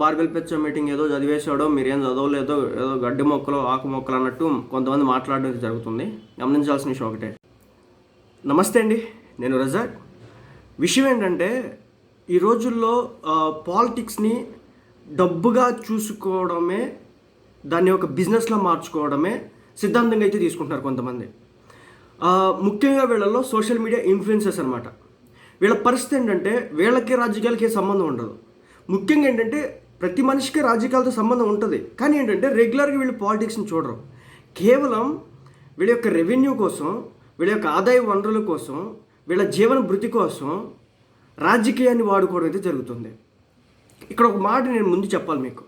Barbell పెచ్చ meeting ఏదో చదివేశాడో మీరేం చదవలేదో ఏదో గడ్డి మొక్కలు ఆకు మొక్కలు అన్నట్టు కొంతమంది మాట్లాడడం జరుగుతుంది. గమనించాల్సిన విషయం ఒకటే. నమస్తే అండి నేను రజాక్. విషయం ఏంటంటే ఈ రోజుల్లో పాలిటిక్స్ని డబ్బుగా చూసుకోవడమే దాన్ని ఒక బిజినెస్లో మార్చుకోవడమే సిద్ధాంతంగా అయితే తీసుకుంటున్నారు కొంతమంది. ముఖ్యంగా వీళ్ళలో సోషల్ మీడియా ఇన్ఫ్లుయెన్సెస్ అనమాట వీళ్ళ పరిస్థితి ఏంటంటే వీళ్ళకి రాజకీయాలకి ఏ సంబంధం ఉండదు. ముఖ్యంగా ఏంటంటే ప్రతి మనిషికి రాజకీయాలతో సంబంధం ఉంటుంది. కానీ ఏంటంటే రెగ్యులర్గా వీళ్ళు పాలిటిక్స్ని చూడరు. కేవలం వీళ్ళ యొక్క రెవెన్యూ కోసం వీళ్ళ యొక్క ఆదాయ వనరుల కోసం వీళ్ళ జీవన భృతి కోసం రాజకీయాన్ని వాడుకోవడం అయితే జరుగుతుంది. ఇక్కడ ఒక మాట నేను ముందు చెప్పాలి మీకు.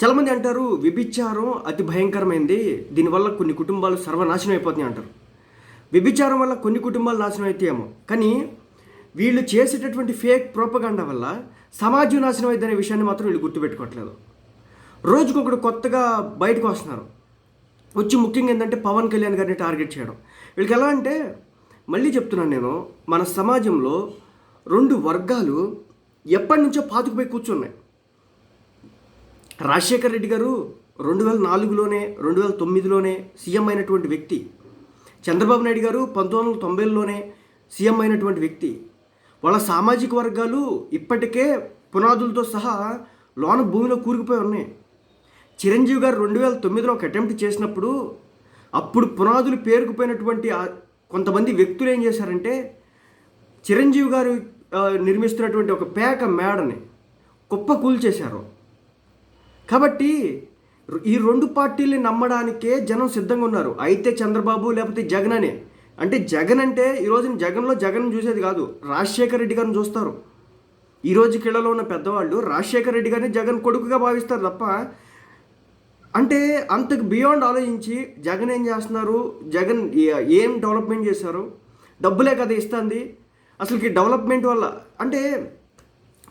చాలామంది అంటారు వ్యభిచారం అతి భయంకరమైంది దీనివల్ల కొన్ని కుటుంబాలు సర్వనాశనం అయిపోతున్నాయి అంటారు. వ్యభిచారం వల్ల కొన్ని కుటుంబాలు నాశనం అయితే ఏమో కానీ వీళ్ళు చేసేటటువంటి ఫేక్ ప్రోపగాండ వల్ల సమాజం నాశనం అనే విషయాన్ని మాత్రం వీళ్ళు గుర్తుపెట్టుకోవట్లేదు. రోజుకొకడు కొత్తగా బయటకు వస్తున్నారు. వచ్చి ముఖ్యంగా ఏంటంటే పవన్ కళ్యాణ్ గారిని టార్గెట్ చేయడం. వీళ్ళకి ఎలా అంటే మళ్ళీ చెప్తున్నాను నేను మన సమాజంలో రెండు వర్గాలు ఎప్పటి నుంచో పాతుకుపోయి కూర్చున్నాయి. రాజశేఖర్ రెడ్డి గారు రెండు వేల నాలుగులోనే రెండు వేల తొమ్మిదిలోనే సీఎం అయినటువంటి వ్యక్తి. చంద్రబాబు నాయుడు గారు పంతొమ్మిది వందల తొంభైలోనే సీఎం అయినటువంటి వ్యక్తి. వాళ్ళ సామాజిక వర్గాలు ఇప్పటికే పునాదులతో సహా లోన భూమిలో కూరుకుపోయి ఉన్నాయి. చిరంజీవి గారు రెండు వేల తొమ్మిదిలో ఒక అటెంప్ట్ చేసినప్పుడు అప్పుడు పునాదులు పేరుకుపోయినటువంటి కొంతమంది వ్యక్తులు ఏం చేశారంటే చిరంజీవి గారు నిర్మిస్తున్నటువంటి ఒక పేక మేడని కుప్ప కూల్చేశారు. కాబట్టి ఈ రెండు పార్టీల్ని నమ్మడానికే జనం సిద్ధంగా ఉన్నారు. అయితే చంద్రబాబు లేకపోతే జగన్ అనే అంటే జగన్ అంటే ఈరోజు జగన్లో జగన్ చూసేది కాదు. రాజశేఖర రెడ్డి గారిని చూస్తారు. ఈరోజు కిళ్ళలో ఉన్న పెద్దవాళ్ళు రాజశేఖర రెడ్డి గారిని జగన్ కొడుకుగా భావిస్తారు తప్ప అంటే అంతకు బియాండ్ ఆలోచించి జగన్ ఏం చేస్తున్నారు? జగన్ ఏం డెవలప్మెంట్ చేశారు? డబ్బులే కదా ఇస్తుంది. అసలుకి డెవలప్మెంట్ వల్ల అంటే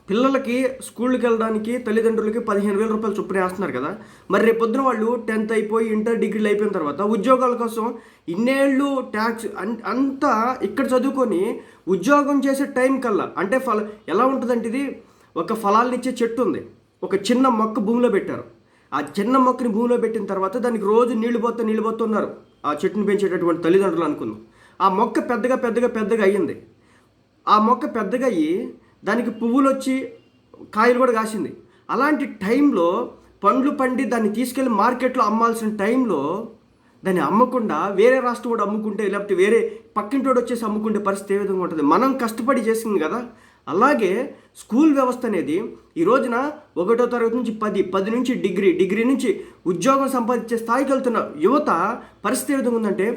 పిల్లలకి స్కూల్కి వెళ్ళడానికి తల్లిదండ్రులకి పదిహేను వేల రూపాయలు చొప్పున వేస్తున్నారు కదా. మరి రేపు పొద్దున వాళ్ళు టెన్త్ అయిపోయి ఇంటర్ డిగ్రీలు అయిపోయిన తర్వాత ఉద్యోగాల కోసం ఇన్నేళ్ళు ట్యాక్స్ అన్- అంతా ఇక్కడ చదువుకొని ఉద్యోగం చేసే టైం కల్లా అంటే ఫల ఎలా ఉంటుందంటే ఇది ఒక ఫలాలనిచ్చే చెట్టు ఉంది. ఒక చిన్న మొక్క భూమిలో పెట్టారు. ఆ చిన్న మొక్కని భూమిలో పెట్టిన తర్వాత దానికి రోజు నీళ్ళు పోతా నీళ్ళు పోతున్నారు ఆ చెట్టుని పెంచేటటువంటి తల్లిదండ్రులు అనుకుందాం. ఆ మొక్క పెద్దగా పెద్దగా పెద్దగా అయ్యింది. ఆ మొక్క పెద్దగా అయ్యి దానికి పువ్వులు వచ్చి కాయలు కూడా కాసింది. అలాంటి టైంలో పండ్లు పండి దాన్ని తీసుకెళ్ళి మార్కెట్లో అమ్మాల్సిన టైంలో దాన్ని అమ్మకుండా వేరే రాష్ట్రం కూడా అమ్ముకుంటే లేకపోతే వేరే పక్కింటోడు వచ్చేసి అమ్ముకుంటే పరిస్థితి ఏ విధంగా ఉంటుంది? మనం కష్టపడి చేసింది కదా. అలాగే స్కూల్ వ్యవస్థ అనేది ఈ రోజున ఒకటో తరగతి నుంచి పది పది నుంచి డిగ్రీ డిగ్రీ నుంచి ఉద్యోగం సంపాదించే స్థాయికి వెళ్తున్న యువత పరిస్థితి ఏ విధంగా ఉందంటే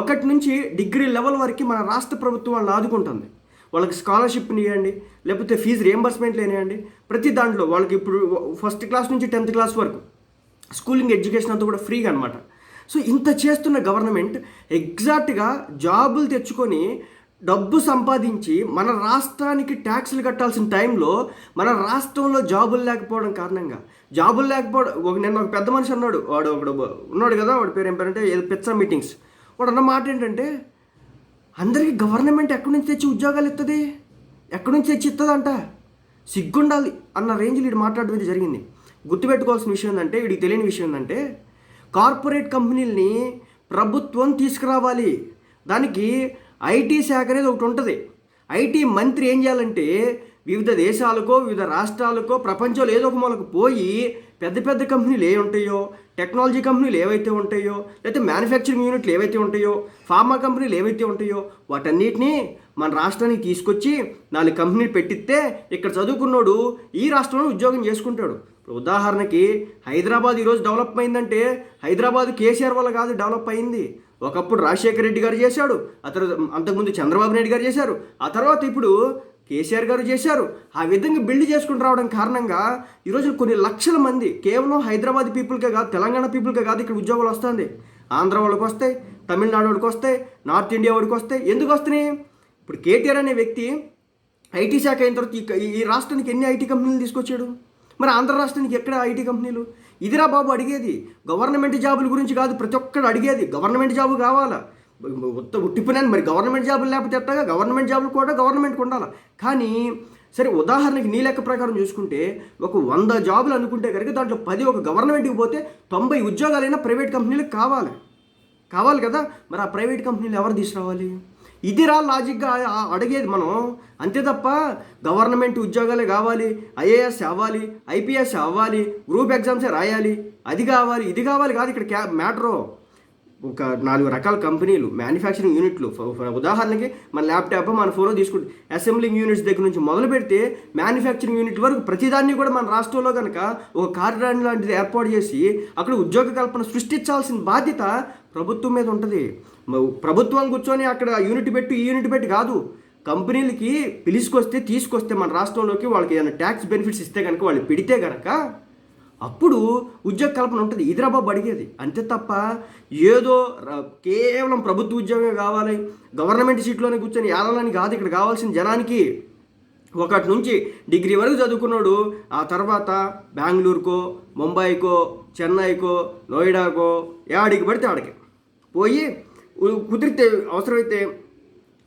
ఒకటి నుంచి డిగ్రీ లెవెల్ వరకు మన రాష్ట్ర ప్రభుత్వం వాళ్ళని ఆదుకుంటుంది. వాళ్ళకి స్కాలర్షిప్ని ఇవ్వండి లేకపోతే ఫీజు రియంబర్స్మెంట్లు ఇవ్వండి ప్రతి దాంట్లో వాళ్ళకి ఇప్పుడు ఫస్ట్ క్లాస్ నుంచి టెన్త్ క్లాస్ వరకు స్కూలింగ్ ఎడ్యుకేషన్ అంతా కూడా ఫ్రీగా అనమాట సో ఇంత చేస్తున్న గవర్నమెంట్ ఎగ్జాక్ట్గా జాబులు తెచ్చుకొని డబ్బు సంపాదించి మన రాష్ట్రానికి ట్యాక్స్లు కట్టాల్సిన టైంలో మన రాష్ట్రంలో జాబులు లేకపోవడం కారణంగా జాబులు లేకపోవడం ఒక నిన్న ఒక పెద్ద మనిషి అన్నాడు వాడు ఒకడు ఉన్నాడు కదా వాడి పేరు ఏం పేరంటే ఏదో పిచ్చ మీటింగ్స్ వాడు అన్న మాట ఏంటంటే అందరికీ గవర్నమెంట్ ఎక్కడి నుంచి తెచ్చి ఉద్యోగాలు ఇస్తుంది ఎక్కడి నుంచి తెచ్చి ఇస్తుందంట సిగ్గుండాలి అన్న రేంజ్లో వీడు మాట్లాడడం అయితే జరిగింది. గుర్తుపెట్టుకోవాల్సిన విషయం ఏంటంటే వీడికి తెలియని విషయం ఏంటంటే కార్పొరేట్ కంపెనీలని ప్రభుత్వం తీసుకురావాలి. దానికి ఐటీ శాఖ అనేది ఒకటి ఉంటుంది. ఐటీ మంత్రి ఏం చేయాలంటే వివిధ దేశాలకో వివిధ రాష్ట్రాలకో ప్రపంచంలో ఏదో ఒక మూలకు పోయి పెద్ద పెద్ద కంపెనీలు ఏ ఉంటాయో టెక్నాలజీ కంపెనీలు ఏవైతే ఉంటాయో లేకపోతే మ్యానుఫ్యాక్చరింగ్ యూనిట్లు ఏవైతే ఉంటాయో ఫార్మా కంపెనీలు ఏవైతే ఉంటాయో వాటన్నిటినీ మన రాష్ట్రానికి తీసుకొచ్చి నాలుగు కంపెనీలు పెట్టిస్తే ఇక్కడ చదువుకున్నోడు ఈ రాష్ట్రంలో ఉద్యోగం చేసుకుంటాడు. ఉదాహరణకి హైదరాబాద్ ఈరోజు డెవలప్ అయిందంటే హైదరాబాద్ కేసీఆర్ వల్ల కాదు డెవలప్ అయింది. ఒకప్పుడు రాజశేఖర రెడ్డి గారు చేశాడు ఆ తర్వాత అంతకుముందు చంద్రబాబు నాయుడు గారు చేశారు. ఆ తర్వాత ఇప్పుడు కేసీఆర్ గారు చేశారు. ఆ విధంగా బిల్డ్ చేసుకుని రావడం కారణంగా ఈరోజు కొన్ని లక్షల మంది కేవలం హైదరాబాద్ పీపుల్కే కాదు తెలంగాణ పీపుల్కే కాదు ఇక్కడ ఉద్యోగాలు వస్తుంది. ఆంధ్ర వాళ్ళకి వస్తాయి తమిళనాడు వాడికి వస్తాయి నార్త్ ఇండియా వాడికి వస్తాయి. ఎందుకు వస్తున్నాయి? ఇప్పుడు కేటీఆర్ అనే వ్యక్తి ఐటీ శాఖ అయిన తర్వాత ఈ- రాష్ట్రానికి ఎన్ని ఐటీ కంపెనీలు తీసుకొచ్చాడు? మరి ఆంధ్ర రాష్ట్రానికి ఎక్కడ ఐటీ కంపెనీలు? ఇదిరా బాబు అడిగేది. గవర్నమెంట్ జాబుల గురించి కాదు ప్రతి ఒక్కడు అడిగేది. గవర్నమెంట్ జాబు కావాలా? ఉట్టిపోయినాను మరి గవర్నమెంట్ జాబులు లేకపోతే ఎట్టగా గవర్నమెంట్ జాబులు కూడా గవర్నమెంట్కి ఉండాలి? కానీ సరే ఉదాహరణకి నీ లెక్క ప్రకారం చూసుకుంటే ఒక వంద జాబులు అనుకుంటే కనుక దాంట్లో పది ఒక గవర్నమెంట్కి పోతే తొంభై ఉద్యోగాలైనా ప్రైవేట్ కంపెనీలకు కావాలి. కావాలి కదా? మరి ఆ ప్రైవేట్ కంపెనీలు ఎవరు తీసుకురావాలి? ఇదిరా లాజిక్గా అడిగేది మనం. అంతే తప్ప గవర్నమెంట్ ఉద్యోగాలే కావాలి ఐఏఎస్ అవ్వాలి ఐపీఎస్ అవ్వాలి గ్రూప్ ఎగ్జామ్సే రాయాలి. అది కావాలి ఇది కావాలి కాదు ఇక్కడ క్యా మ్యాటరు. ఒక నాలుగు రకాల కంపెనీలు మ్యానుఫ్యాక్చరింగ్ యూనిట్లు ఉదాహరణకి మన ల్యాప్టాప్ మన ఫోన్ తీసుకుంటే అసెంబ్లింగ్ యూనిట్స్ దగ్గర నుంచి మొదలు పెడితే మ్యానుఫ్యాక్చరింగ్ యూనిట్ వరకు ప్రతిదాన్ని కూడా మన రాష్ట్రంలో కనుక ఒక కార్యాలయం లాంటిది ఏర్పాటు చేసి అక్కడ ఉద్యోగ కల్పన సృష్టించాల్సిన బాధ్యత ప్రభుత్వం మీద ఉంటుంది. ప్రభుత్వం కూర్చొని అక్కడ యూనిట్ పెట్టి ఈ యూనిట్ పెట్టి కాదు. కంపెనీలకి పిలుచుకొస్తే తీసుకొస్తే మన రాష్ట్రంలోకి వాళ్ళకి ఏదైనా ట్యాక్స్ బెనిఫిట్స్ ఇస్తే కనుక వాళ్ళు పెడితే కనుక అప్పుడు ఉద్యోగ కల్పన ఉంటుంది. ఇదిరాబాబు అడిగేది అంతే తప్ప ఏదో ర- కేవలం ప్రభుత్వ ఉద్యోగమే కావాలి గవర్నమెంట్ సీట్లోనే కూర్చొని ఏడాలని కాదు ఇక్కడ కావాల్సిన జనానికి ఒకటి నుంచి డిగ్రీ వరకు చదువుకున్నాడు. ఆ తర్వాత బెంగళూరుకో ముంబైకో చెన్నైకో నోయిడాకో ఏడికి పడితే ఆడికి పోయి కుదిరితే అవసరమైతే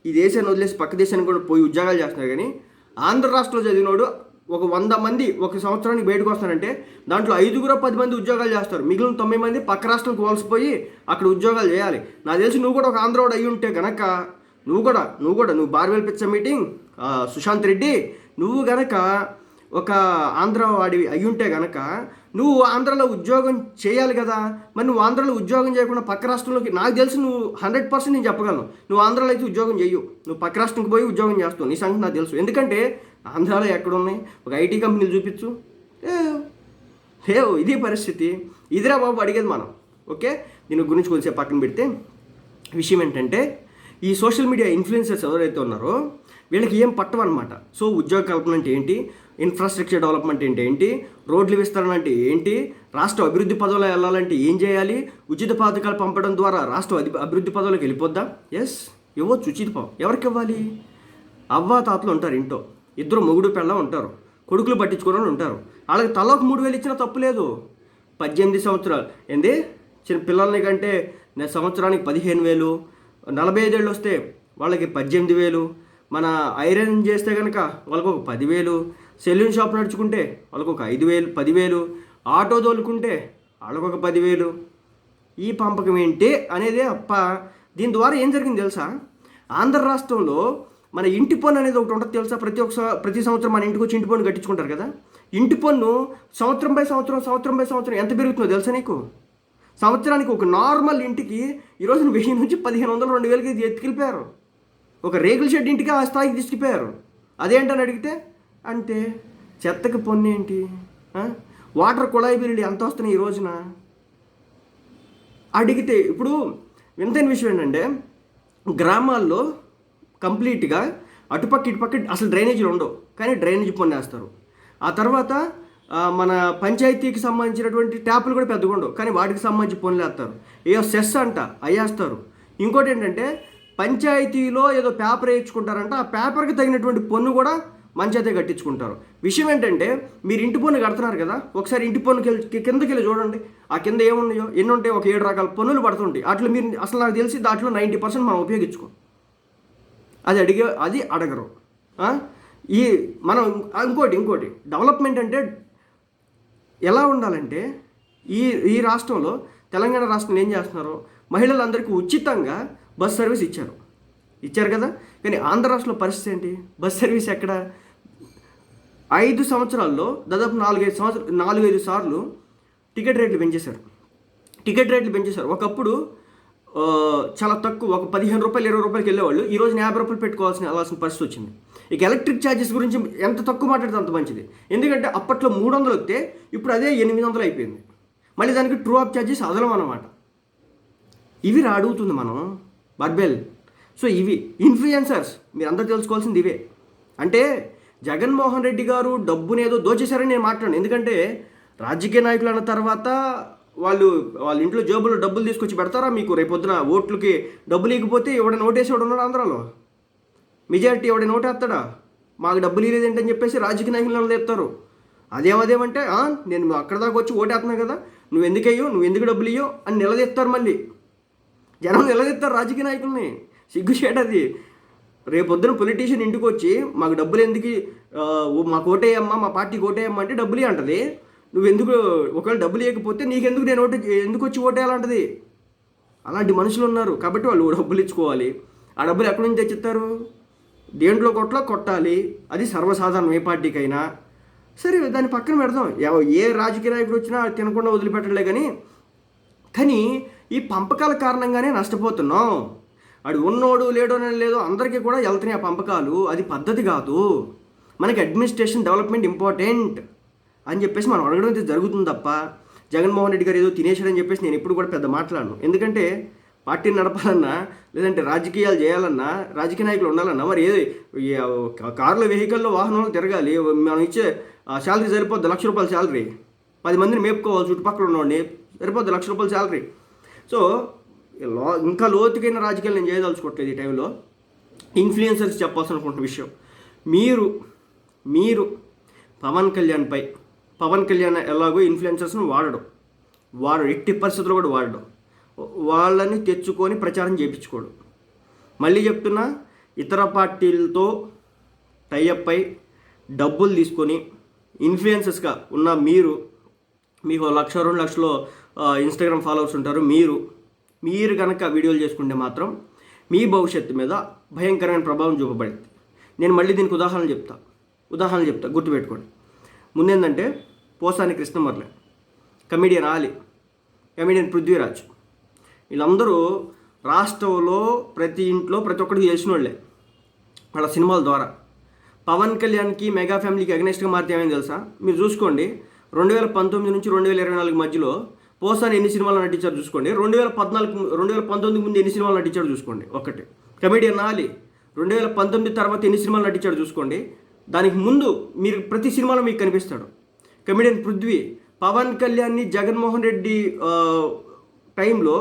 ఈ దేశాన్ని వదిలేసి పక్క దేశానికి కూడా పోయి ఉద్యోగాలు చేస్తున్నారు. కానీ ఆంధ్ర రాష్ట్రంలో చదివినోడు ఒక వంద మంది ఒక సంవత్సరానికి బయటకు వస్తారంటే దాంట్లో ఐదుగురు పది మంది ఉద్యోగాలు చేస్తారు. మిగిలిన తొమ్మిది మంది పక్క రాష్ట్రాలకు కోల్సిపోయి అక్కడ ఉద్యోగాలు చేయాలి. నాకు తెలిసి నువ్వు కూడా ఒక ఆంధ్రోడు అయ్యి ఉంటే గనక నువ్వు కూడా నువ్వు కూడా నువ్వు బార్వెల్ పిచ్చ మీటింగ్ సుశాంత్ రెడ్డి నువ్వు గనక ఒక ఆంధ్ర వాడి అయి ఉంటే గనక నువ్వు ఆంధ్రలో ఉద్యోగం చేయాలి కదా. మరి నువ్వు ఆంధ్రలో ఉద్యోగం చేయకుండా పక్క రాష్ట్రంలోకి నాకు తెలిసి నువ్వు హండ్రెడ్ పర్సెంట్ నేను చెప్పగలను. నువ్వు ఆంధ్రలో అయితే ఉద్యోగం చేయు నువ్వు పక్క రాష్ట్రంకి పోయి ఉద్యోగం చేస్తావు. నీ సంగతి నాకు తెలుసు. ఎందుకంటే ఆంధ్రాలో ఎక్కడున్నాయి? ఒక ఐటీ కంపెనీలు చూపించు. లేవు. లేవు ఇది పరిస్థితి. ఇదిరా బాబు అడిగేది మనం ఓకే? దీని గురించి కొంచెం పక్కన పెడితే విషయం ఏంటంటే ఈ సోషల్ మీడియా ఇన్ఫ్లుయెన్సర్స్ ఎవరైతే ఉన్నారో వీళ్ళకి ఏం పట్టవన్నమాట. సో ఉద్యోగ కల్పన అంటే ఏంటి? ఇన్ఫ్రాస్ట్రక్చర్ డెవలప్మెంట్ అంటే ఏంటి? రోడ్లు విస్తరణ అంటే ఏంటి? రాష్ట్ర అభివృద్ధి పదవులు వెళ్ళాలంటే ఏం చేయాలి? ఉచిత పథకాలు పంపడం ద్వారా రాష్ట్ర అధి- అభివృద్ధి పదవులకు వెళ్ళిపోద్దా? ఎస్ ఇవ్వచ్చు ఉచిత పదం ఎవరికి ఇవ్వాలి? అవ్వ తాతలు ఉంటారు ఇంట్లో. ఇద్దరు మొగుడు పిల్ల ఉంటారు కొడుకులు పట్టించుకోవడం ఉంటారు. వాళ్ళకి తలకు మూడు వేలు ఇచ్చినా తప్పు లేదు. పద్దెనిమిది సంవత్సరాలు. ఏంది? చిన్న పిల్లల్ని కంటే సంవత్సరానికి పదిహేను వేలు నలభై ఐదేళ్ళు వస్తే వాళ్ళకి పద్దెనిమిది వేలు మన ఐరన్ చేస్తే కనుక వాళ్ళకు ఒక పదివేలు సెల్యూన్ షాప్ నడుచుకుంటే వాళ్ళకు ఒక ఐదు వేలు పదివేలు ఆటో తోలుకుంటే వాళ్ళకు ఒక పదివేలు. ఈ పంపకం ఏంటి అనేది అప్ప దీని ద్వారా ఏం జరిగింది తెలుసా? ఆంధ్ర రాష్ట్రంలో మన ఇంటి పన్ను అనేది ఒకటి ఉంటుంది తెలుసా? ప్రతి ఒక్క ప్రతి సంవత్సరం మన ఇంటికి వచ్చి ఇంటి పన్ను కట్టించుకుంటారు కదా? ఇంటి పన్ను సంవత్సరం బై సంవత్సరం సంవత్సరం బై సంవత్సరం ఎంత పెరుగుతుందో తెలుసా నీకు? సంవత్సరానికి ఒక నార్మల్ ఇంటికి ఈరోజు వెయ్యి నుంచి పదిహేను వందలు రెండు వేలకి ఎత్తుకెళ్ళిపోయారు. ఒక రేకుల షెడ్ ఇంటికి ఆ స్థాయికి తీసుకుపోయారు అదేంటని అడిగితే అంటే చెత్తకి పన్ను ఏంటి? వాటర్ కుళాయి బిల్లు ఎంత వస్తున్నాయి ఈ రోజున? అడిగితే ఇప్పుడు వింతైన విషయం ఏంటంటే గ్రామాల్లో కంప్లీట్గా అటుపక్క ఇటుపక్క అసలు డ్రైనేజీలు ఉండవు. కానీ డ్రైనేజీ పన్ను వేస్తారు ఆ తర్వాత మన పంచాయతీకి సంబంధించినటువంటి ట్యాపులు కూడా పెద్దగా ఉండవు. కానీ వాటికి సంబంధించి పనులు వేస్తారు ఏదో సెస్ అంట అయ్యేస్తారు ఇంకోటి ఏంటంటే పంచాయతీలో ఏదో పేపర్ వేయించుకుంటారంట ఆ పేపర్కి తగినటువంటి పన్ను కూడా మంచైతే కట్టించుకుంటారు. విషయం ఏంటంటే మీరు ఇంటి పన్ను కడుతున్నారు కదా ఒకసారి ఇంటి పన్ను కిందకి వెళ్ళి చూడండి. ఆ కింద ఏమున్నాయో ఎన్ని ఉంటాయి ఒక ఏడు రకాల పన్నులు పడుతుంటాయి. అట్లా మీరు అసలు నాకు తెలిసి దాంట్లో నైంటీ పర్సెంట్ మనం ఉపయోగించుకోం. అది అడిగే అది అడగరు. ఈ మనం ఇంకోటి ఇంకోటి. డెవలప్మెంట్ అంటే ఎలా ఉండాలంటే ఈ ఈ రాష్ట్రంలో తెలంగాణ రాష్ట్రంలో ఏం చేస్తున్నారు? మహిళలందరికీ ఉచితంగా బస్ సర్వీస్ ఇచ్చారు. ఇచ్చారు కదా? కానీ ఆంధ్ర రాష్ట్రంలో పరిస్థితి ఏంటి? బస్ సర్వీస్ ఎక్కడ? ఐదు సంవత్సరాల్లో దాదాపు నాలుగైదు సంవత్సరాలు నాలుగైదు సార్లు టికెట్ రేట్లు పెంచేశారు. టికెట్ రేట్లు పెంచేశారు. ఒకప్పుడు చాలా తక్కువ ఒక పదిహేను రూపాయలు ఇరవై రూపాయలకి వెళ్ళేవాళ్ళు. ఈ రోజు యాభై రూపాయలు పెట్టుకోవాల్సిన వెళ్ళాల్సిన పరిస్థితి వచ్చింది. ఇక ఎలక్ట్రిక్ ఛార్జెస్ గురించి ఎంత తక్కువ మాట్లాడితే అంత మంచిది. ఎందుకంటే అప్పట్లో మూడు వందలు వస్తే ఇప్పుడు అదే ఎనిమిది వందలు అయిపోయింది. మళ్ళీ దానికి ట్రూ ఆఫ్ ఛార్జెస్ అదలం అన్నమాట ఇవి రా అడుగుతుంది మనం. బర్బెల్. సో ఇవి ఇన్ఫ్లుయెన్సర్స్ మీరు అందరూ తెలుసుకోవాల్సింది ఇవే. అంటే జగన్మోహన్ రెడ్డి గారు డబ్బునేదో దోచేశారని నేను మాట్లాడాను. ఎందుకంటే రాజకీయ నాయకులు అన్న తర్వాత వాళ్ళు వాళ్ళ ఇంట్లో జేబులో డబ్బులు తీసుకొచ్చి పెడతారా మీకు? రేపొద్దున ఓట్లకి డబ్బులు ఇవ్వకపోతే ఎవడైనా ఓటేసేవాడు ఉన్నాడు ఆంధ్రాలో? మెజారిటీ ఎవడైనా ఓటేస్తాడా? మాకు డబ్బులు ఇవ్వలేదేంటని చెప్పేసి రాజకీయ నాయకులు నిలదీస్తారు అదేమదేమంటే నేను అక్కడ దాకా వచ్చి ఓటేస్తున్నా కదా నువ్వు ఎందుకయ్యో నువ్వు ఎందుకు డబ్బులు ఇయ్యో అని నిలదీస్తారు మళ్ళీ. జనం నిలదీస్తారు రాజకీయ నాయకుల్ని. సిగ్గుచేట అది. రేపొద్దున పొలిటీషియన్ ఇంటికి వచ్చి మాకు డబ్బులు ఎందుకు మాకు ఓటేయమ్మా మా పార్టీకి ఓటేయమ్మా అంటే డబ్బులు అంటది నువ్వు ఎందుకు ఒకవేళ డబ్బులు ఇవ్వకపోతే నీకెందుకు నేను ఓటు ఎందుకు వచ్చి ఓటేయాలంటది అలాంటి మనుషులు ఉన్నారు. కాబట్టి వాళ్ళు డబ్బులు ఇచ్చుకోవాలి. ఆ డబ్బులు ఎక్కడి నుంచి తెచ్చిస్తారు? దేంట్లో కొట్లో? కొట్టాలి. అది సర్వసాధారణం ఏ పార్టీకైనా. సరే దాన్ని పక్కన పెడదాం. ఏ రాజకీయ నాయకుడు వచ్చినా తినకుండా వదిలిపెట్టలే కానీ కానీ ఈ పంపకాల కారణంగానే నష్టపోతున్నాం. అడు ఉన్నోడు లేడో లేదో అందరికీ కూడా వెళ్తున్నాయి ఆ పంపకాలు. అది పద్ధతి కాదు. మనకి అడ్మినిస్ట్రేషన్ డెవలప్మెంట్ ఇంపార్టెంట్. అని చెప్పేసి మనం అడగడం అయితే జరుగుతుంది తప్ప జగన్మోహన్ రెడ్డి గారు ఏదో తినేశాడని చెప్పేసి నేను ఎప్పుడు కూడా పెద్ద మాట్లాడను. ఎందుకంటే పార్టీని నడపాలన్నా లేదంటే రాజకీయాలు చేయాలన్నా రాజకీయ నాయకులు ఉండాలన్నా మరి ఏది కార్లో కార్ల వెహికల్లో వాహనాలు తిరగాలి మనం ఇచ్చే శాలరీ సరిపోద్ది లక్ష రూపాయల శాలరీ. పది మందిని మేపుకోవాలి చుట్టుపక్కల ఉన్నవాడిని సరిపోద్ది లక్ష రూపాయల శాలరీ. సో లో ఇంకా లోతుకైన రాజకీయాలు నేను చేయదలుచుకోవట్లేదు ఈ టైంలో. ఇన్ఫ్లుయెన్సర్స్ చెప్పాల్సి అనుకుంటున్న విషయం. మీరు మీరు పవన్ కళ్యాణ్పై పవన్ కళ్యాణ్ ఎలాగో ఇన్ఫ్లుయెన్సర్స్ను వాడడం. వాడు ఎట్టి పరిస్థితుల్లో కూడా వాడడం. వాళ్ళని తెచ్చుకొని ప్రచారం చేయించుకోడు మళ్ళీ చెప్తున్నా ఇతర పార్టీలతో టైఅప్ అయి డబ్బులు తీసుకొని ఇన్ఫ్లుయెన్సెస్గా ఉన్న మీరు మీకు లక్ష రెండు లక్షలు ఇన్స్టాగ్రామ్ ఫాలోవర్స్ ఉంటారు మీరు మీరు కనుక వీడియోలు చేసుకుంటే మాత్రం మీ భవిష్యత్తు మీద భయంకరమైన ప్రభావం చూపబడింది. నేను మళ్ళీ దీనికి ఉదాహరణ చెప్తా. ఉదాహరణ చెప్తా. గుర్తుపెట్టుకోండి. ముందేంటంటే పోసాని కృష్ణమర్లే. కమిడియన్ ఆలి. కమిడియన్ పృథ్వీరాజ్. వీళ్ళందరూ రాష్ట్రంలో ప్రతి ఇంట్లో ప్రతి ఒక్కరికి చేసిన వాళ్ళే వాళ్ళ సినిమాల ద్వారా. పవన్ కళ్యాణ్కి మెగా ఫ్యామిలీకి అగ్నెస్ట్గా మారితే ఏమైంది తెలుసా? మీరు చూసుకోండి. రెండు వేల పంతొమ్మిది నుంచి రెండు వేల ఇరవై నాలుగు మధ్యలో పోసాని ఎన్ని సినిమాలు నటించారు చూసుకోండి. రెండు వేల పద్నాలుగు రెండు వేల పంతొమ్మిది ముందు ఎన్ని సినిమాలు నటించారు చూసుకోండి. ఒకటి. కమెడియన్ నాలి రెండు వేల పంతొమ్మిది తర్వాత ఎన్ని సినిమాలు నటించాడు చూసుకోండి. దానికి ముందు మీరు ప్రతి సినిమాలో మీకు కనిపిస్తాడు. కమెడియన్ పృథ్వీ పవన్ కళ్యాణ్ని జగన్మోహన్ రెడ్డి టైంలో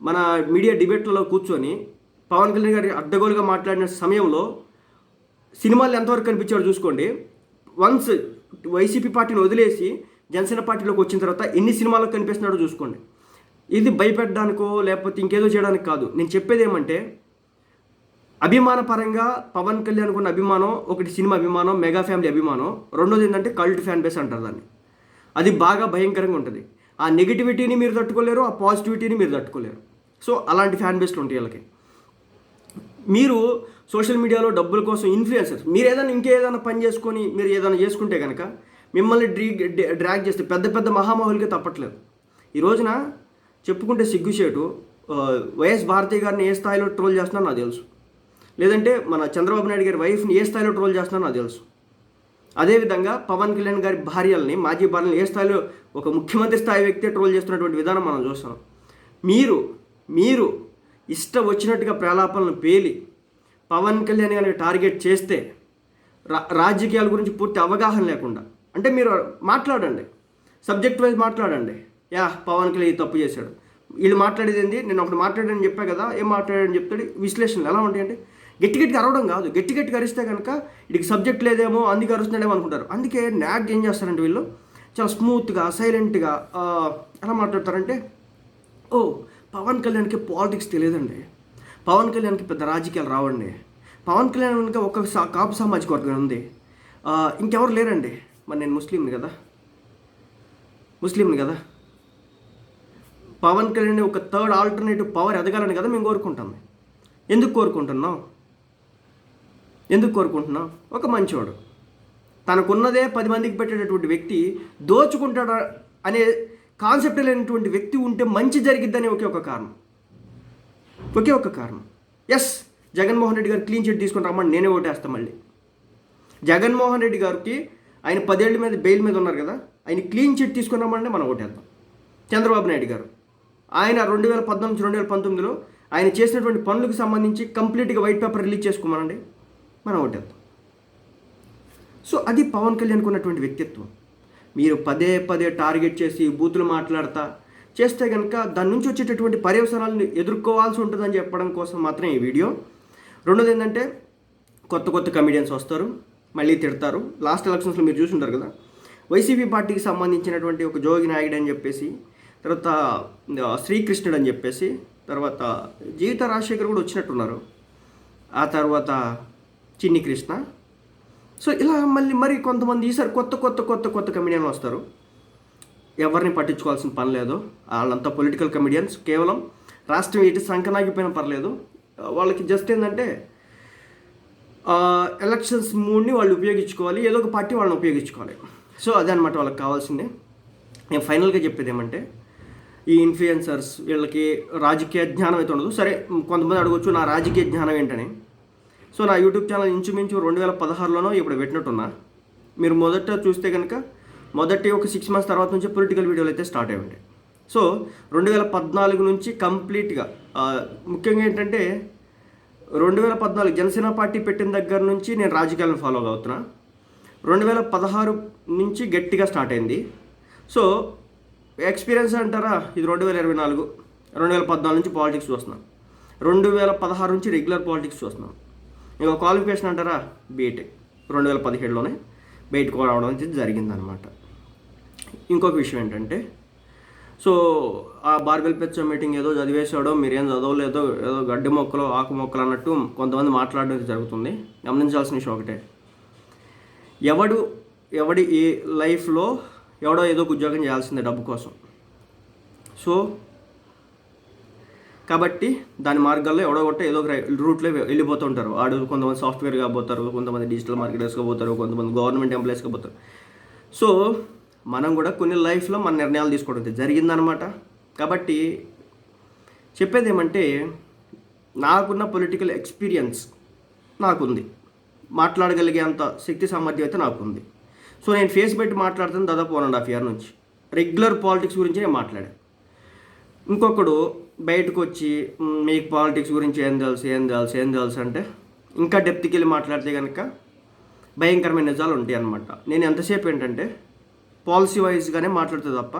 మన మీడియా డిబేట్లలో కూర్చొని పవన్ కళ్యాణ్ గారి అడ్డగోలుగా మాట్లాడిన సమయంలో సినిమాలు ఎంతవరకు కనిపించాడో చూసుకోండి. వన్స్ వైసీపీ పార్టీని వదిలేసి జనసేన పార్టీలోకి వచ్చిన తర్వాత ఎన్ని సినిమాల్లో కనిపిస్తున్నాడో చూసుకోండి. ఇది భయపెట్టడానికో లేకపోతే ఇంకేదో చేయడానికి కాదు. నేను చెప్పేది ఏమంటే అభిమాన పరంగా పవన్ కళ్యాణ్ ఉన్న అభిమానం ఒకటి సినిమా అభిమానం మెగా ఫ్యామిలీ అభిమానం రెండోది ఏంటంటే కల్ట్ ఫ్యాన్ బేస్ అంటారు దాన్ని. అది బాగా భయంకరంగా ఉంటుంది. ఆ నెగిటివిటీని మీరు తట్టుకోలేరు ఆ పాజిటివిటీని మీరు తట్టుకోలేరు. సో అలాంటి ఫ్యాన్ బేస్లు ఉంటాయి వీళ్ళకి. మీరు సోషల్ మీడియాలో డబ్బుల కోసం ఇన్ఫ్లుయెన్సర్స్ మీరు ఏదైనా ఇంకేదైనా పని చేసుకొని మీరు ఏదైనా చేసుకుంటే కనుక మిమ్మల్ని డ్రీ డ్రాగ్ చేస్తే పెద్ద పెద్ద మహామహులకే తప్పట్లేదు. ఈ రోజున చెప్పుకుంటే సిగ్గుచేటు వైఎస్ భారతి గారిని ఏ స్థాయిలో ట్రోల్ చేస్తున్నారో నాకు తెలుసు. లేదంటే మన చంద్రబాబు నాయుడు గారి వైఫ్ని ఏ స్థాయిలో ట్రోల్ చేస్తున్నారో నాకు తెలుసు. అదేవిధంగా పవన్ కళ్యాణ్ గారి భార్యల్ని మాజీ భార్యలను ఏ స్థాయిలో ఒక ముఖ్యమంత్రి స్థాయి వ్యక్తి ట్రోల్ చేస్తున్నటువంటి విధానం మనం చూస్తాం మీరు మీరు ఇష్టం వచ్చినట్టుగా ప్రలాపాలను పేలి పవన్ కళ్యాణ్ గారిని టార్గెట్ చేస్తే రా రాజకీయాల గురించి పూర్తి అవగాహన లేకుండా అంటే మీరు మాట్లాడండి. సబ్జెక్ట్ వైజ్ మాట్లాడండి. యా పవన్ కళ్యాణ్ తప్పు చేశాడు. వీళ్ళు మాట్లాడేది ఏంది? నేను ఒకటి మాట్లాడానని చెప్పా కదా ఏం మాట్లాడాడని చెప్తాడు? విశ్లేషణలు ఎలా ఉంటాయండి? గట్టి గట్టిగా అరవడం కాదు. గట్టి గట్టిగా అరిస్తే కనుక వీడికి సబ్జెక్ట్ లేదేమో అందుకే అరుస్తున్నాడేమో అనుకుంటారు. అందుకే నాగ్ ఏం చేస్తారంటే వీళ్ళు? చాలా స్మూత్గా సైలెంట్గా ఎలా మాట్లాడతారంటే ఓ పవన్ కళ్యాణ్కి పాలిటిక్స్ తెలియదండి. పవన్ కళ్యాణ్కి పెద్ద రాజకీయాలు రావండి. పవన్ కళ్యాణ్ వెనుక ఒక సా- కాపు సామాజిక వర్గం ఉంది. ఇంకెవరు లేరండి? మరి నేను ముస్లింని కదా? ముస్లింని కదా? పవన్ కళ్యాణ్ ఒక థర్డ్ ఆల్టర్నేటివ్ పవర్ ఎదగాలని కదా మేము కోరుకుంటాం. ఎందుకు కోరుకుంటున్నాం? ఎందుకు కోరుకుంటున్నాం ఒక మంచివాడు తనకున్నదే పది మందికి పెట్టేటటువంటి వ్యక్తి దోచుకుంటాడు అనే కాన్సెప్ట్ లేనటువంటి వ్యక్తి ఉంటే మంచి జరిగిద్దని ఒకే ఒక కారణం. ఒకే ఒక కారణం. ఎస్ జగన్మోహన్ రెడ్డి గారు క్లీన్ చిట్ తీసుకుని రమ్మని నేనే ఓటేస్తాను మళ్ళీ. జగన్మోహన్ రెడ్డి గారికి ఆయన పదేళ్ళ మీద బెయిల్ మీద ఉన్నారు కదా ఆయన క్లీన్ చిట్ తీసుకుని రమ్మంటే మనం ఓటేద్దాం. చంద్రబాబు నాయుడు గారు. ఆయన రెండు వేల పద్నాలుగు నుంచి రెండు వేల పంతొమ్మిదిలో ఆయన చేసినటువంటి పనులకు సంబంధించి కంప్లీట్గా వైట్ పేపర్ రిలీజ్ చేసుకోమనండి. మనం ఓటేద్దాం సో అది పవన్ కళ్యాణ్కి ఉన్నటువంటి వ్యక్తిత్వం. మీరు పదే పదే టార్గెట్ చేసి బూతులు మాట్లాడతా చేస్తే కనుక దాని నుంచి వచ్చేటటువంటి పర్యవసరాలను ఎదుర్కోవాల్సి ఉంటుందని చెప్పడం కోసం మాత్రం ఈ వీడియో. రెండోది ఏంటంటే కొత్త కొత్త కమిడియన్స్ వస్తారు మళ్ళీ తిడతారు. లాస్ట్ ఎలక్షన్స్లో మీరు చూసుంటారు కదా. వైసీపీ పార్టీకి సంబంధించినటువంటి ఒక జోగి నాయుడు అని చెప్పేసి తర్వాత శ్రీకృష్ణుడు అని చెప్పేసి తర్వాత జీవిత రాజశేఖర్ కూడా వచ్చినట్టున్నారు. ఆ తర్వాత చిన్ని కృష్ణ సో ఇలా మళ్ళీ మరి కొంతమంది ఈసారి కొత్త కొత్త కొత్త కొత్త కమెడియన్లు వస్తారు. ఎవరిని పట్టించుకోవాల్సిన పని లేదు. వాళ్ళంతా పొలిటికల్ కమెడియన్స్ కేవలం రాష్ట్రం ఎటు సంకనాగిపోయినా పర్లేదు. వాళ్ళకి జస్ట్ ఏంటంటే ఎలక్షన్స్ మూడ్ని వాళ్ళు ఉపయోగించుకోవాలి. ఏదో ఒక పార్టీ వాళ్ళని ఉపయోగించుకోవాలి. సో అదే అనమాట వాళ్ళకి కావాల్సిందే. నేను ఫైనల్గా చెప్పేది ఏమంటే ఈ ఇన్ఫ్లుయెన్సర్స్ వీళ్ళకి రాజకీయ జ్ఞానం అయితే ఉండదు. సరే కొంతమంది అడగొచ్చు నా రాజకీయ జ్ఞానం ఏంటని? సో నా యూట్యూబ్ ఛానల్ ఇంచుమించు రెండు వేల పదహారులోనో ఇప్పుడు పెట్టినట్టున్నా. మీరు మొదట చూస్తే కనుక మొదటి ఒక సిక్స్ మంత్స్ తర్వాత నుంచి పొలిటికల్ వీడియోలు అయితే స్టార్ట్ అయ్యి ఉంటాయి సో రెండు వేల పద్నాలుగు నుంచి కంప్లీట్గా ముఖ్యంగా ఏంటంటే రెండు వేల పద్నాలుగు జనసేన పార్టీ పెట్టిన దగ్గర నుంచి నేను రాజకీయాలను ఫాలో అవుతున్నా. రెండు వేల పదహారు నుంచి గట్టిగా స్టార్ట్ అయింది. సో ఎక్స్పీరియన్స్ అంటారా? ఇది రెండు వేల ఇరవై నాలుగు రెండు వేల పద్నాలుగు నుంచి పాలిటిక్స్ చూస్తున్నాను రెండు వేల పదహారు నుంచి రెగ్యులర్ పాలిటిక్స్ చూస్తున్నాను ఇంకో క్వాలిఫికేషన్ అంటారా? బీటెక్ రెండు వేల పదిహేడులోనే బయటకు రావడం అనేది జరిగిందనమాట. ఇంకొక విషయం ఏంటంటే సో ఆ బార్బెల్ పెచ్చ మీటింగ్ ఏదో చదివేశాడో మీరేం చదవలేదో ఏదో గడ్డి మొక్కలు ఆకు మొక్కలు అన్నట్టు కొంతమంది మాట్లాడడం జరుగుతుంది. గమనించాల్సిన విషయం ఒకటే. ఎవడు ఎవడి ఈ లైఫ్లో ఎవడో ఏదో ఉద్యోగం చేయాల్సిందే డబ్బు కోసం. సో కాబట్టి దాని మార్గాల్లో ఎవడో ఒకటి ఏదో ఒక రూట్లో వెళ్ళిపోతూ ఉంటారు వాడు కొంతమంది సాఫ్ట్వేర్ పోతారు కొంతమంది డిజిటల్ మార్కెటర్స్గా పోతారు కొంతమంది గవర్నమెంట్ ఎంప్లాయీస్గా పోతారు. సో మనం కూడా కొన్ని లైఫ్లో మన నిర్ణయాలు తీసుకోవడం జరిగిందనమాట కాబట్టి చెప్పేది ఏమంటే నాకున్న పొలిటికల్ ఎక్స్పీరియన్స్ నాకుంది. మాట్లాడగలిగే అంత శక్తి సామర్థ్యం అయితే నాకుంది. సో నేను ఫేస్ పెట్టి మాట్లాడుతాను దాదాపు వన్ అండ్ హాఫ్ ఇయర్ నుంచి. రెగ్యులర్ పాలిటిక్స్ గురించి నేను మాట్లాడాను. ఇంకొకడు బయటకు వచ్చి మీకు పాలిటిక్స్ గురించి ఏం తెలుసు ఏం తెలుసు ఏం తెలుసు అంటే ఇంకా డెప్త్కి వెళ్ళి మాట్లాడితే కనుక భయంకరమైన నిజాలు ఉంటాయి అన్నమాట. నేను ఎంతసేపు ఏంటంటే పాలసీ వైజ్గానే మాట్లాడుతుంది తప్ప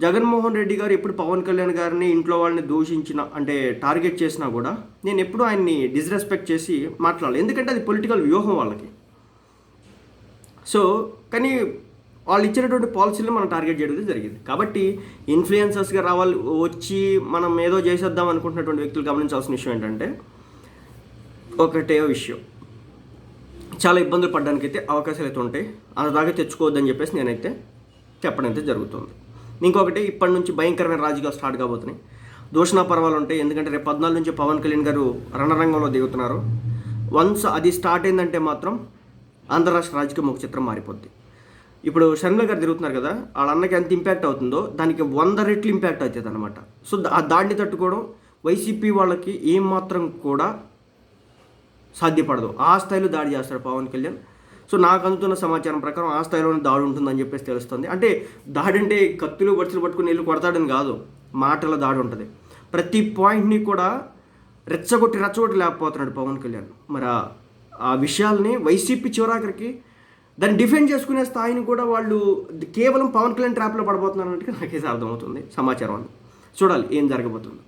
జగన్మోహన్ రెడ్డి గారు ఎప్పుడు పవన్ కళ్యాణ్ గారిని ఇంట్లో వాళ్ళని దూషించిన అంటే టార్గెట్ చేసినా కూడా నేను ఎప్పుడు ఆయన్ని డిస్రెస్పెక్ట్ చేసి మాట్లాడాలి. ఎందుకంటే అది పొలిటికల్ వ్యూహం వాళ్ళకి. సో కానీ వాళ్ళు ఇచ్చినటువంటి పాలసీలు మనం టార్గెట్ చేయడం జరిగింది. కాబట్టి ఇన్ఫ్లుయెన్సర్స్గా రావాలి వచ్చి మనం ఏదో చేసేద్దాం అనుకుంటున్నటువంటి వ్యక్తులు గమనించాల్సిన విషయం ఏంటంటే ఒకటే విషయం. చాలా ఇబ్బందులు పడడానికి అయితే అవకాశాలు అయితే ఉంటాయి. అంతదాకా తెచ్చుకోవద్దని చెప్పేసి నేనైతే చెప్పడం అయితే జరుగుతుంది. ఇంకొకటి ఇప్పటి నుంచి భయంకరమైన రాజకీయాలు స్టార్ట్ కాబోతున్నాయి. దూషణ పర్వాలు ఉంటాయి. ఎందుకంటే రేపు పద్నాలుగు నుంచి పవన్ కళ్యాణ్ గారు రణరంగంలో దిగుతున్నారు. వన్స్ అది స్టార్ట్ అయిందంటే మాత్రం ఆంధ్రరాష్ట్ర రాజకీయం ఒక చిత్రం మారిపోద్ది. ఇప్పుడు షర్మిల గారు తిరుగుతున్నారు కదా వాళ్ళ అన్నకి ఎంత ఇంపాక్ట్ అవుతుందో దానికి వంద రెట్లు ఇంపాక్ట్ అవుతుంది అనమాట సో ఆ దాడిని తట్టుకోవడం వైసీపీ వాళ్ళకి ఏం మాత్రం కూడా సాధ్యపడదు. ఆ స్థాయిలో దాడి చేస్తాడు పవన్ కళ్యాణ్. సో నాకు అందుతున్న సమాచారం ప్రకారం ఆ స్థాయిలోనే దాడి ఉంటుందని చెప్పేసి తెలుస్తుంది. అంటే దాడి అంటే కత్తులు బడుచులు పట్టుకుని నీళ్ళు కొడతాడని కాదు మాటల దాడి ఉంటుంది. ప్రతి పాయింట్ని కూడా రెచ్చగొట్టి రెచ్చగొట్టి లేకపోతున్నాడు పవన్ కళ్యాణ్. మరి ఆ విషయాల్ని వైసీపీ చివరాఖరికి దాన్ని డిఫెండ్ చేసుకునే స్థాయిని కూడా వాళ్ళు కేవలం పవన్ కళ్యాణ్ ట్రాప్లో పడబోతున్నారు అన్నట్టుగా నాకైతే అర్థమవుతుంది సమాచారం అని చూడాలి ఏం జరగబోతుందో.